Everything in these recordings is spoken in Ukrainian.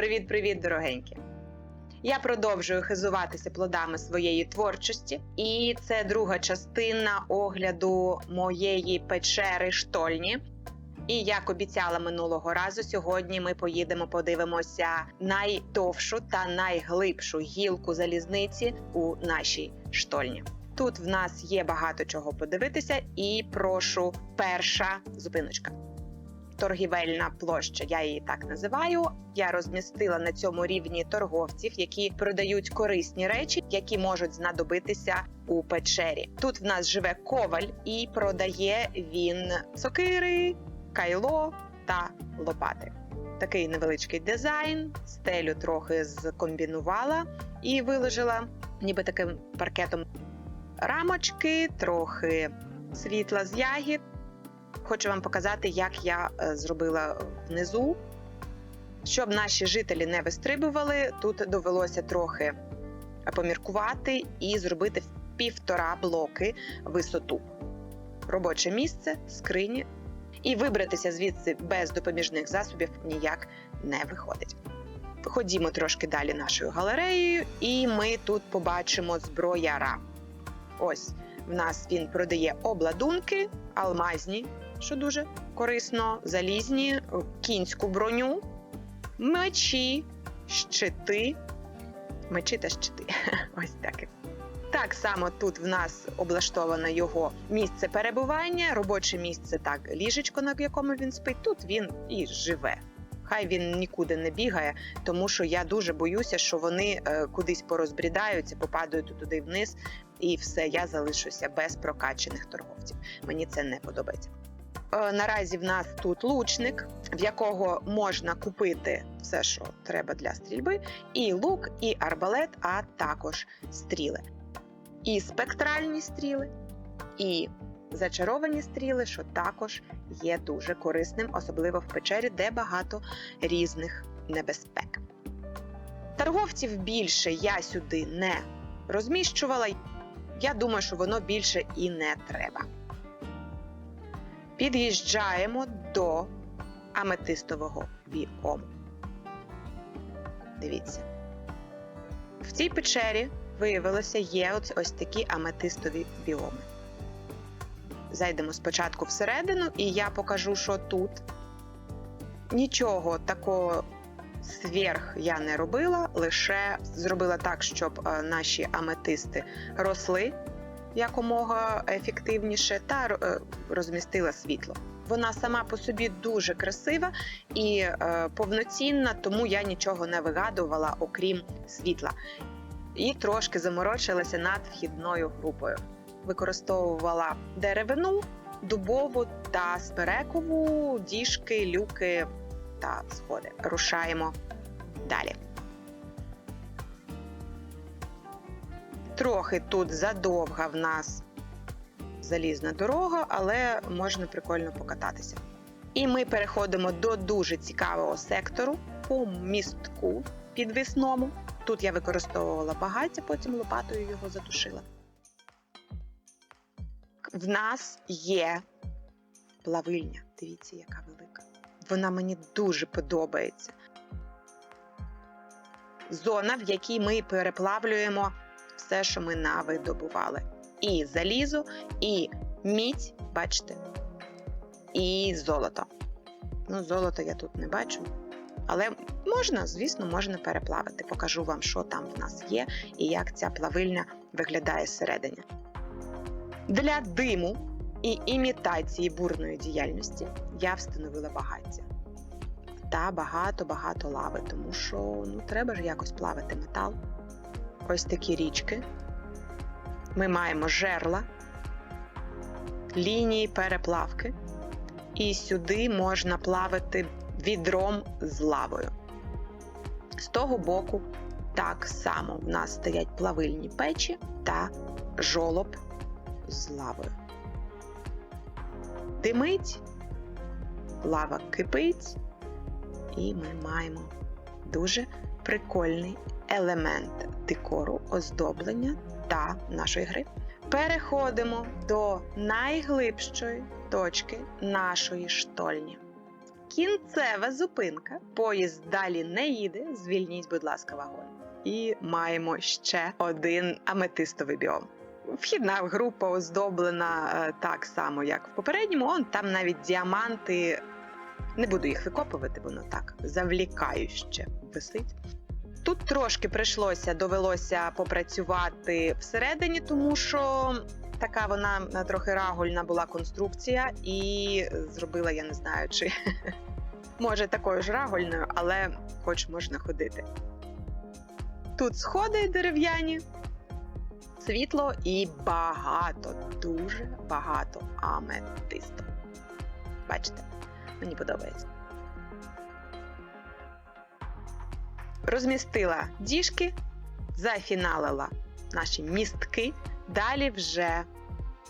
Привіт-привіт, дорогенькі! Я продовжую хизуватися плодами своєї творчості, і це друга частина огляду моєї печери штольні. І як обіцяла минулого разу, сьогодні ми поїдемо подивимося найдовшу та найглибшу гілку залізниці у нашій штольні. Тут в нас є багато чого подивитися, і прошу перша зупиночка. Торгівельна площа, я її так називаю. Я розмістила на цьому рівні торговців, які продають корисні речі, які можуть знадобитися у печері. Тут в нас живе коваль і продає він сокири, кайло та лопати. Такий невеличкий дизайн, стелю трохи скомбінувала і виложила, ніби таким паркетом рамочки, трохи світла з ягід. Хочу вам показати, як я е, зробила внизу. Щоб наші жителі не вистрибували, тут довелося трохи поміркувати і зробити півтора блоки висоту. Робоче місце, скрині. І вибратися звідси без допоміжних засобів ніяк не виходить. Ходімо трошки далі нашою галереєю, і ми тут побачимо зброяра. Ось в нас він продає обладунки, алмазні, що дуже корисно, залізні, кінську броню, мечі, щити. Мечі та щити. Ось так. Так само тут в нас облаштоване його місце перебування, робоче місце, так, ліжечко, на якому він спить. Тут він і живе. Хай він нікуди не бігає, тому що я дуже боюся, що вони е, кудись порозбрідаються, попадають туди вниз, і все, я залишуся без прокачених торговців. Мені це не подобається. Е, Наразі в нас тут лучник, в якого можна купити все, що треба для стрільби, і лук, і арбалет, а також стріли. І спектральні стріли, і зачаровані стріли, що також є дуже корисним, особливо в печері, де багато різних небезпек. Торговців більше я сюди не розміщувала. Я думаю, що воно більше і не треба. Під'їжджаємо до аметистового біому. Дивіться. В цій печері виявилося є ось, ось такі аметистові біоми. Зайдемо спочатку всередину, і я покажу, що тут нічого такого сверх я не робила, лише зробила так, щоб е, наші аметисти росли якомога ефективніше та е, розмістила світло. Вона сама по собі дуже красива і е, повноцінна, тому я нічого не вигадувала, окрім світла. І трошки заморочилася над вхідною групою. Використовувала деревину, дубову та смерекову, діжки, люки та сходи. Рушаємо далі. Трохи тут задовга в нас залізна дорога, але можна прикольно покататися. І ми переходимо до дуже цікавого сектору по містку підвісному. Тут я використовувала багаття, потім лопатою його затушила. В нас є плавильня. Дивіться, яка велика. Вона мені дуже подобається. Зона, в якій ми переплавлюємо все, що ми навидобували. І залізо, і мідь, бачите, і золото. Ну, золото я тут не бачу. Але можна, звісно, можна переплавити. Покажу вам, що там в нас є і як ця плавильня виглядає зсередині. Для диму і імітації бурної діяльності я встановила багаття. Та багато-багато лави, тому що ну, треба ж якось плавити метал. Ось такі річки. Ми маємо жерла, лінії переплавки, і сюди можна плавити відром з лавою. З того боку, так само в нас стоять плавильні печі та жолоб з лавою. Димить, лава кипить, і ми маємо дуже прикольний елемент декору, оздоблення та нашої гри. Переходимо до найглибшої точки нашої штольні. кінцева зупинка. Поїзд далі не їде. Звільніть, будь ласка, вагон. І маємо ще один аметистовий біом. Вхідна група оздоблена е, так само, як в попередньому. Он там навіть діаманти. Не буду їх викопувати, воно так завлікающе висить. Тут трошки прийшлося, довелося попрацювати всередині, тому що така вона е, трохи рагульна була конструкція, і зробила, я не знаю, чи може такою ж рагульною, але хоч можна ходити. Тут сходи дерев'яні, світло і багато, дуже багато аметисту. Бачите, мені подобається. Розмістила діжки, зафіналила наші містки. Далі вже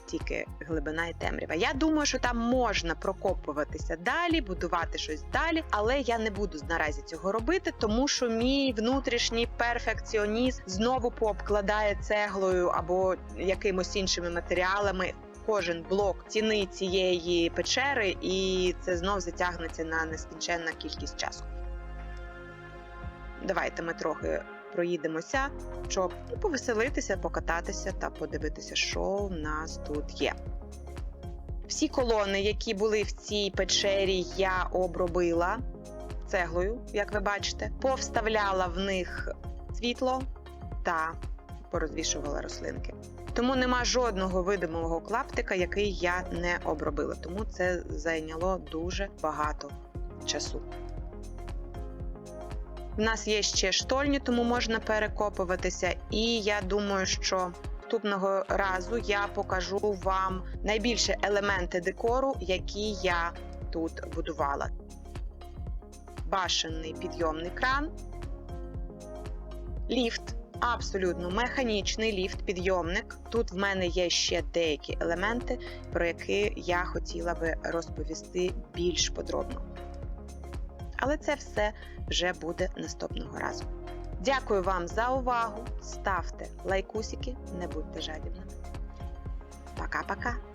тільки глибина і темрява. Я думаю, що там можна прокопуватися далі, будувати щось далі, але я не буду наразі цього робити, тому що мій внутрішній перфекціоніст знову пообкладає цеглою або якимось іншими матеріалами. Кожен блок ціни цієї печери, і це знов затягнеться на нескінченна кількість часу. Давайте ми трохи проїдемося, щоб повеселитися, покататися та подивитися, що в нас тут є. Всі колони, які були в цій печері, я обробила цеглою, як ви бачите, повставляла в них світло та порозвішувала рослинки. Тому нема жодного видимого клаптика, який я не обробила. Тому це зайняло дуже багато часу. У нас є ще штольні, тому можна перекопуватися. І я думаю, що наступного разу я покажу вам найбільше елементи декору, які я тут будувала. Башенний підйомний кран, ліфт. Абсолютно механічний ліфт-підйомник. Тут в мене є ще деякі елементи, про які я хотіла би розповісти більш подробно. Але це все вже буде наступного разу. Дякую вам за увагу. Ставте лайкусики, не будьте жадібними. Пока-пока!